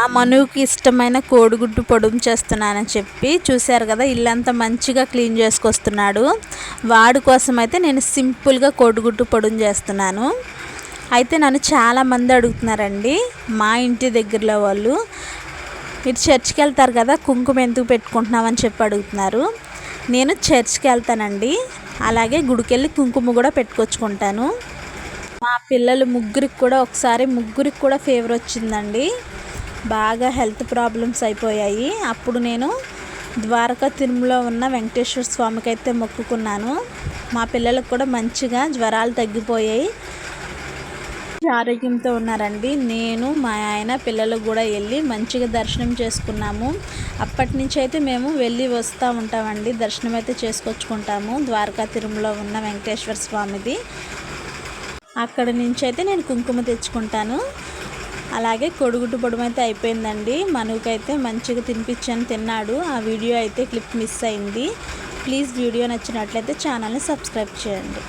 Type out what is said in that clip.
మా మనుకి ఇష్టమైన కోడిగుడ్డు పొడుము చేస్తున్నానని చెప్పి చూశారు కదా ఇల్లంతా మంచిగా క్లీన్ చేసుకొస్తున్నాడు. వాడి కోసం అయితే నేను సింపుల్గా కోడిగుడ్డు పొడుము చేస్తున్నాను. అయితే నన్ను చాలామంది అడుగుతున్నారండి మా ఇంటి దగ్గరలో వాళ్ళు మీరు చర్చ్కి వెళ్తారు కదా కుంకుమ ఎందుకు పెట్టుకుంటున్నామని చెప్పి అడుగుతున్నారు. నేను చర్చ్కి వెళ్తానండి అలాగే గుడికెళ్ళి కుంకుమ కూడా పెట్టుకొచ్చుకుంటాను. మా పిల్లలు ముగ్గురికి కూడా ఒకసారి ముగ్గురికి కూడా ఫేవర్ వచ్చిందండి. బాగా హెల్త్ ప్రాబ్లమ్స్ అయిపోయాయి. అప్పుడు నేను ద్వారకా తిరుమలలో ఉన్న వెంకటేశ్వర స్వామికి అయితే మొక్కుకున్నాను. మా పిల్లలకు కూడా మంచిగా జ్వరాలు తగ్గిపోయాయి. ఆరోగ్యంతో ఉన్నారండి. నేను మా ఆయన పిల్లలు కూడా వెళ్ళి మంచిగా దర్శనం చేసుకున్నాము. అప్పటి నుంచి అయితే మేము వెళ్ళి వస్తూ ఉంటామండి. దర్శనం అయితే చేసుకొచ్చుకుంటాము ద్వారకా తిరుమలలో ఉన్న వెంకటేశ్వర స్వామిది. అక్కడ నుంచి అయితే నేను కుంకుమ తెచ్చుకుంటాను. అలాగే కొడుగుడ్డు పొడుము అయితే అయిపోయిందండి. మనుకైతే మంచిగా తినిపించాను తిన్నాడు. ఆ వీడియో అయితే క్లిప్ మిస్ అయింది. ప్లీజ్ వీడియో నచ్చినట్లయితే ఛానల్ని సబ్స్క్రైబ్ చేయండి.